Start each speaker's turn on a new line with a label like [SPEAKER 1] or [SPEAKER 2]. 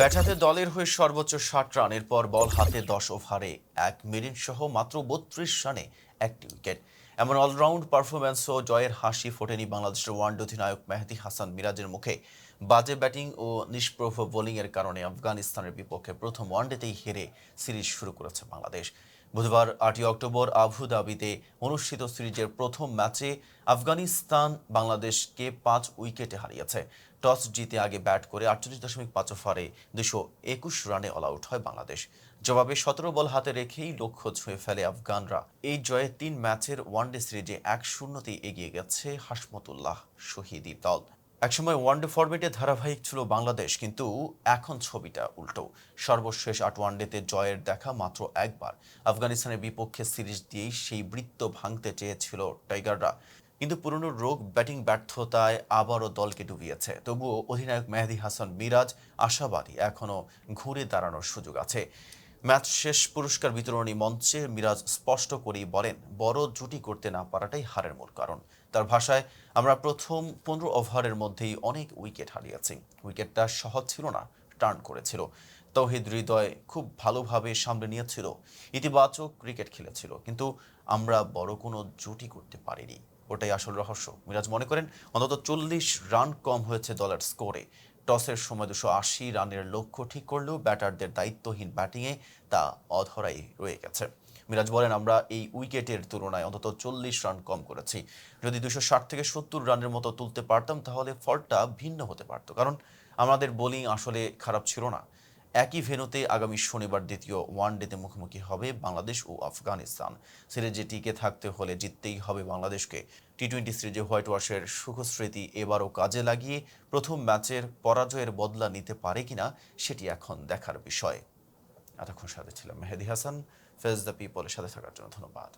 [SPEAKER 1] ব্যাটাতে দলের হয়ে সর্বোচ্চ ষাট রানের পর বল হাতে দশ ওভারে, এক মিনিট সহ মাত্র বত্রিশ রানে একটি উইকেট। এমন অলরাউন্ড পারফরম্যান্সও জয়ের হাসি ফোটেনি বাংলাদেশের ওয়ানডে অধিনায়ক মেহেদি হাসান মিরাজের মুখে। বাজে ব্যাটিং ও নিষ্প্রভ বোলিংয়ের কারণে আফগানিস্তানের বিপক্ষে প্রথম ওয়ানডেতেই হেরে সিরিজ শুরু করেছে বাংলাদেশ। বুধবার আটই অক্টোবর আবুধাবিতে অনুষ্ঠিত সিরিজের প্রথম ম্যাচে আফগানিস্তান বাংলাদেশকে পাঁচ উইকেটে হারিয়েছে। টস জিতে আগে ব্যাট করে আটচল্লিশ দশমিক পাঁচ ওভারে দুশো একুশ রানে অল আউট হয় বাংলাদেশ। জবাবে সতেরো বল হাতে রেখেই লক্ষ্য ছুঁয়ে ফেলে আফগানরা। এই জয়ে তিন ম্যাচের ওয়ানডে সিরিজে এক শূন্যতেই এগিয়ে গেছে হাসমতুল্লাহ শহীদি দল। একসময় ওয়ানডে ফরম্যাটে ধারাবাহিক ছিল বাংলাদেশ, কিন্তু এখন ছবিটা উল্টো। সর্বশেষ আট ওয়ানডেতে জয়ের দেখা মাত্র একবার। আফগানিস্তানের বিপক্ষে সিরিজ দিয়েই সেই বৃত্ত ভাঙতে চেয়েছিল টাইগাররা। কিন্তু পুরনো রোগ ব্যাটিং ব্যর্থতায় আবারও দলকে ডুবিয়েছে। তবুও অধিনায়ক মেহেদি হাসান মিরাজ আশাবাদী এখনও ঘুরে দাঁড়ানোর সুযোগ আছে। ম্যাচ শেষ পুরস্কার বিতরণী মঞ্চে মিরাজ স্পষ্ট করেই বলেন, বড় জুটি করতে না পারাটাই হারের মূল কারণ। তার ভাষায়, আমরা প্রথম পনেরো ওভারের মধ্যেই অনেক উইকেট হারিয়েছি। উইকেটটা সহজ ছিল না, টার্ন করেছিল। তৌহিদ হৃদয় খুব ভালোভাবে সামলে নিয়েছিল। ইতিবাচক ক্রিকেট খেলেছিল, কিন্তু আমরা বড় কোনো জুটি করতে পারিনি। ওটাই আসল রহস্য। মিরাজ মনে করেন, অন্তত চল্লিশ রান কম হয়েছে দলের স্কোরে। টসের সময় দুশো আশি রানের লক্ষ্য ঠিক করলেও ব্যাটারদের দায়িত্বহীন ব্যাটিংয়ে তা অধরাই রয়ে গেছে। মিরাজ বলেন, আমরা এই উইকেটের তুলনায় অন্তত চল্লিশ রান কম করেছি। যদি দুশো ষাট থেকে সত্তর রানের মতো তুলতে পারতাম, তাহলে ফলটা ভিন্ন হতে পারত। কারণ আমাদের বোলিং আসলে খারাপ ছিল না। একই ভেনুতে আগামী শনিবার দ্বিতীয় ওয়ানডেতে মুখোমুখি হবে বাংলাদেশ ও আফগানিস্তান। সিরিজে টিকে থাকতে হলে জিততেই হবে বাংলাদেশকে। টি টোয়েন্টি সিরিজে হোয়াইট ওয়াশের সুখস্মৃতি এবারও কাজে লাগিয়ে প্রথম ম্যাচের পরাজয়ের বদলা নিতে পারে কিনা সেটি এখন দেখার বিষয়। এতক্ষণ সাথে ছিলাম মেহেদি হাসান ফেজ দ্য পিপলের সাথে থাকার জন্য ধন্যবাদ।